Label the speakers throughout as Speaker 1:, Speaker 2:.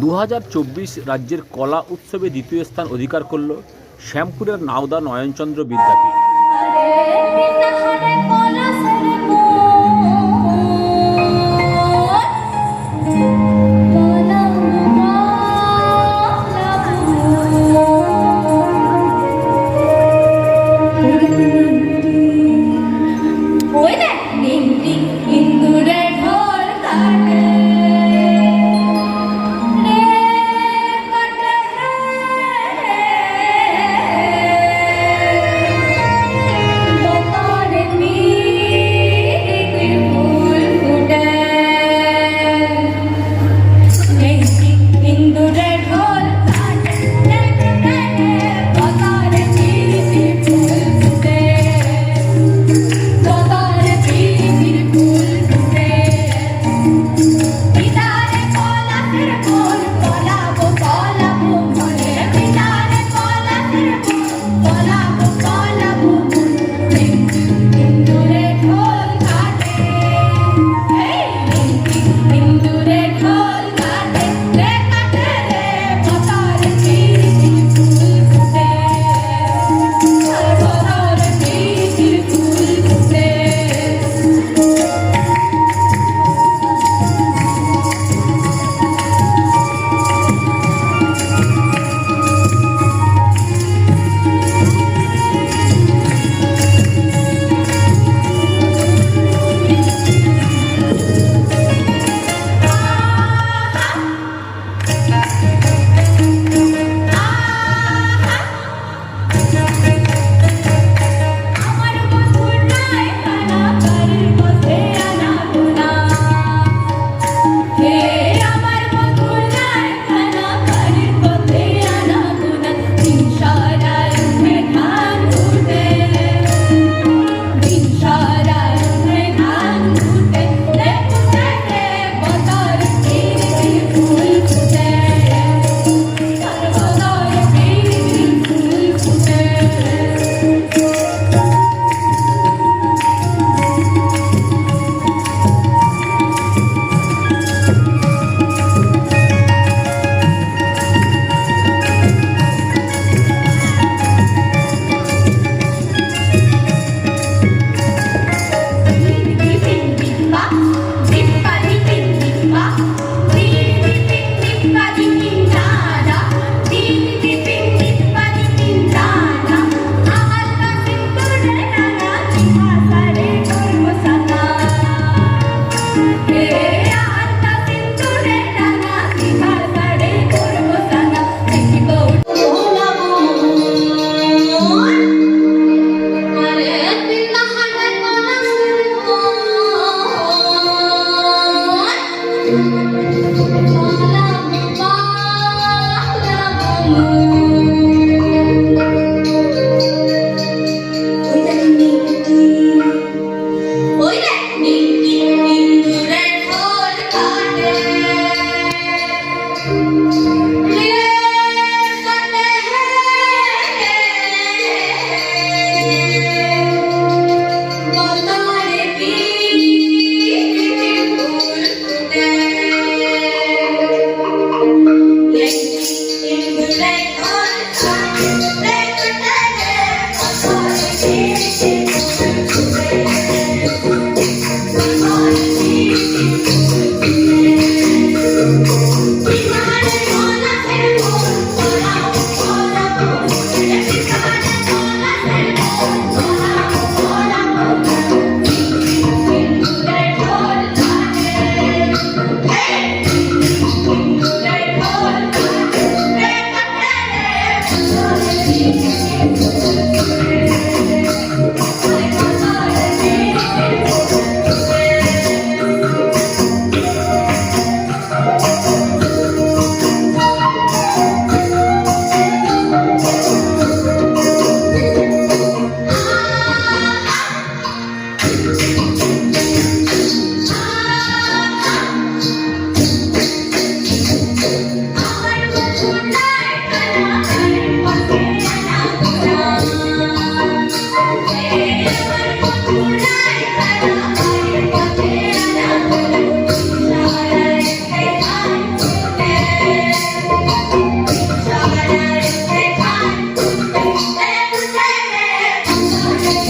Speaker 1: দু হাজার চব্বিশ রাজ্যের কলা উৎসবে দ্বিতীয় স্থান অধিকার করল শ্যামপুরের নাওদা নয়নচন্দ্র বিদ্যাপীঠ।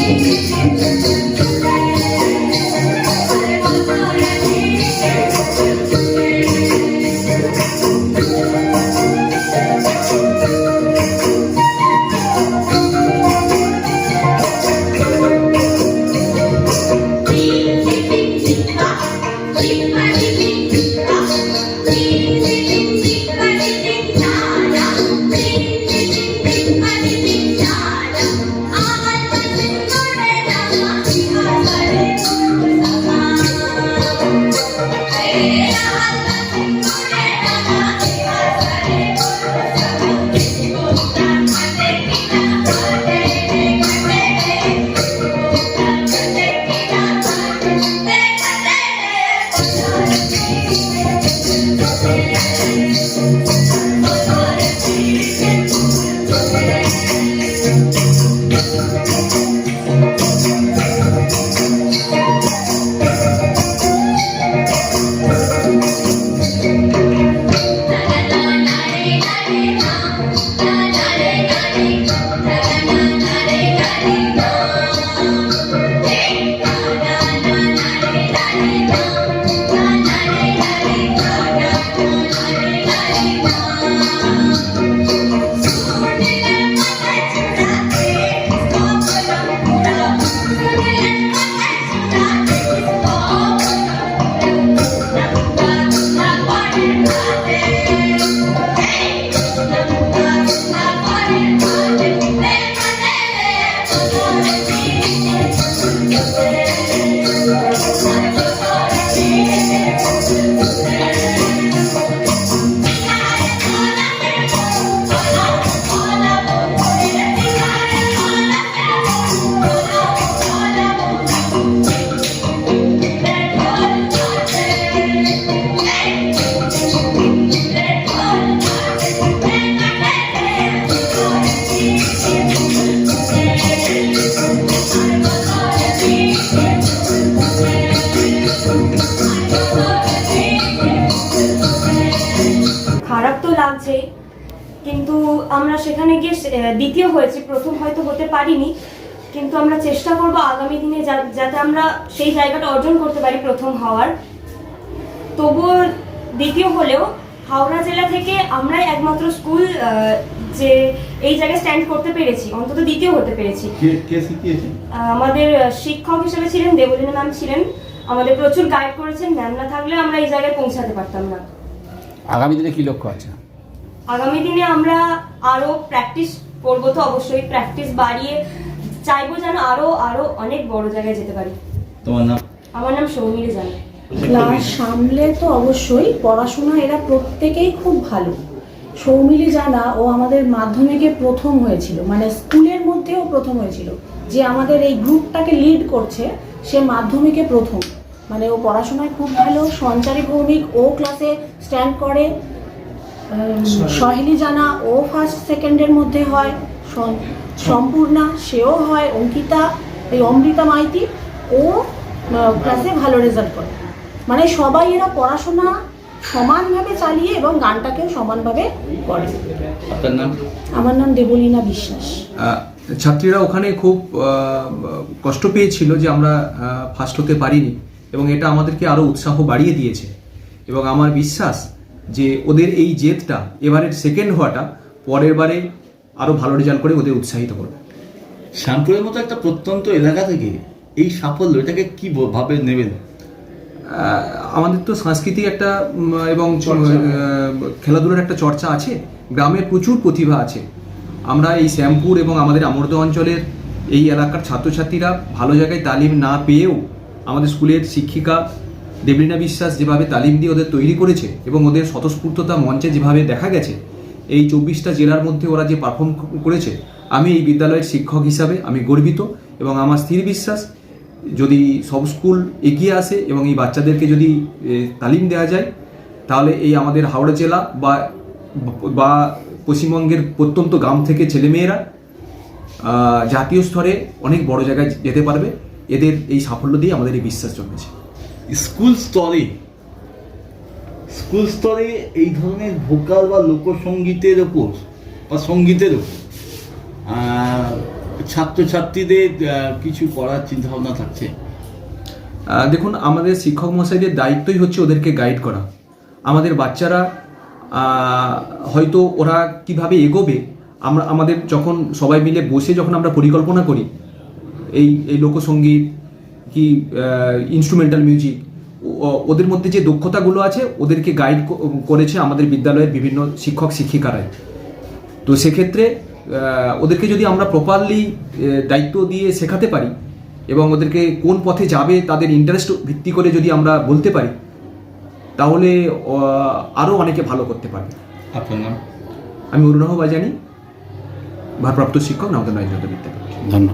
Speaker 1: Thank you. লাগছেই কিন্তু আমরা সেখানে গিয়ে দ্বিতীয় হয়েছি। প্রথম হয়তো হতে পারিনি। কিন্তু আমরা চেষ্টা করব আগামী দিনে যাতে আমরা সেই জায়গাটা অর্জন করতে পারি প্রথম হওয়ার। তবুও দ্বিতীয় হলেও হাওড়া জেলা থেকে আমরাই একমাত্র স্কুল যে এই জায়গায় স্ট্যান্ড করতে পেরেছি। অন্তত দ্বিতীয় হতে পেরেছি। আমাদের শিক্ষক হিসেবে ছিলেন দেবলীনা ম্যাম ছিলেন। আমাদের প্রচুর গাইড করেছেন। ম্যাম না থাকলে আমরা এই জায়গায় পৌঁছাতে পারতাম না।
Speaker 2: আগামী দিনে কি লক্ষ্য আছে?
Speaker 1: আগামী দিনে আমরা আরও প্র্যাকটিস করব তো অবশ্যই। প্র্যাকটিস বাড়িয়ে চাইব যেন আরও আরও অনেক বড় জায়গায় যেতে পারি।
Speaker 3: তোমার নাম?
Speaker 1: আমার নাম সৌমিলি জানা।
Speaker 4: ক্লাস সামলে তো অবশ্যই পড়াশোনা এরা প্রত্যেকেই খুব ভালো। সৌমিলি জানা ও আমাদের মাধ্যমিকে প্রথম হয়েছিল। মানে স্কুলের মধ্যেও প্রথম হয়েছিল। যে আমাদের এই গ্রুপটাকে লিড করছে সে মাধ্যমিকে প্রথম। মানে ও পড়াশোনায় খুব ভালো সঞ্চারী ভৌমিক ও ক্লাসে স্ট্যান্ড করে। সহেলি জানা ও ফার্স্ট সেকেন্ডের মধ্যে হয় সম- সম্পূর্ণা সেও হয় অঙ্কিতা এই অমৃতা মাইতি ও ক্লাসে ভালো রেজাল্ট করে। মানে সবাই এরা পড়াশোনা সমানভাবে চালিয়ে এবং গানটাকেও সমানভাবে করে।
Speaker 3: আপনার নাম?
Speaker 4: আমার নাম দেবলীনা বিশ্বাস।
Speaker 5: ছাত্রীরা ওখানে খুব কষ্ট পেয়েছিল যে আমরা ফার্স্ট হতে পারিনি এবং এটা আমাদেরকে আরও উৎসাহ বাড়িয়ে দিয়েছে। এবং আমার বিশ্বাস যে ওদের এই জেদটা এবারের সেকেন্ড হওয়াটা পরের বারে আরও ভালো রেজাল্ট করে ওদের উৎসাহিত করবে।
Speaker 3: শ্যামপুরের মতো একটা প্রত্যন্ত এলাকা থেকে এই সাফল্য এটাকে কি ভাবে নেবেন?
Speaker 5: আমাদের তো সাংস্কৃতিক একটা এবং খেলাধুলার একটা চর্চা আছে গ্রামের প্রচুর প্রতিভা আছে। আমরা এই শ্যামপুর এবং আমাদের আমর্দ অঞ্চলের এই এলাকার ছাত্রছাত্রীরা ভালো জায়গায় তালিম না পেয়েও আমাদের স্কুলের শিক্ষিকা দেবলীনা বিশ্বাস যেভাবে তালিম দিয়ে ওদের তৈরি করেছে এবং ওদের স্বতঃস্ফূর্ততা মঞ্চে যেভাবে দেখা গেছে, এই চব্বিশটা জেলার মধ্যে ওরা যে পারফর্ম করেছে, আমি এই বিদ্যালয়ের শিক্ষক হিসাবে আমি গর্বিত এবং আমার স্থির বিশ্বাস, যদি সব স্কুল এগিয়ে আসে এবং এই বাচ্চাদেরকে যদি তালিম দেওয়া যায়, তাহলে এই আমাদের হাওড়া জেলা বা বা পশ্চিমবঙ্গের প্রত্যন্ত গ্রাম থেকে ছেলেমেয়েরা জাতীয় স্তরে অনেক বড় জায়গায় যেতে পারবে। এদের এই সাফল্য দিয়ে আমাদের এই বিশ্বাস জন্মেছে।
Speaker 3: স্কুল স্তরে স্কুল স্তরে এই ধরনের ভোকাল বা লোকসঙ্গীতের ওপর, বা সঙ্গীতের ওপর ছাত্রছাত্রীদের কিছু করার চিন্তা ভাবনা থাকছে
Speaker 5: দেখুন, আমাদের শিক্ষক মশাইদের দায়িত্বই হচ্ছে ওদেরকে গাইড করা। আমাদের বাচ্চারা হয়তো ওরা কীভাবে এগোবে, আমরা, আমাদের যখন সবাই মিলে বসে যখন আমরা পরিকল্পনা করি, এই এই লোকসঙ্গীত কি ইনস্ট্রুমেন্টাল মিউজিক ওদের মধ্যে যে দক্ষতাগুলো আছে ওদেরকে গাইড করেছে আমাদের বিদ্যালয়ের বিভিন্ন শিক্ষক শিক্ষিকারাই। তো সেক্ষেত্রে ওদেরকে যদি আমরা প্রপারলি দায়িত্ব দিয়ে শেখাতে পারি এবং ওদেরকে কোন পথে যাবে তাদের ইন্টারেস্ট ভিত্তি করে যদি আমরা বলতে পারি তাহলে আরও অনেকে ভালো করতে পারবে।
Speaker 3: আপনার নাম?
Speaker 5: আমি অরুণাহ বাজানি ভারপ্রাপ্ত শিক্ষক নবদা নরেন্দ্র বিদ্যাপীঠ।
Speaker 2: ধন্যবাদ।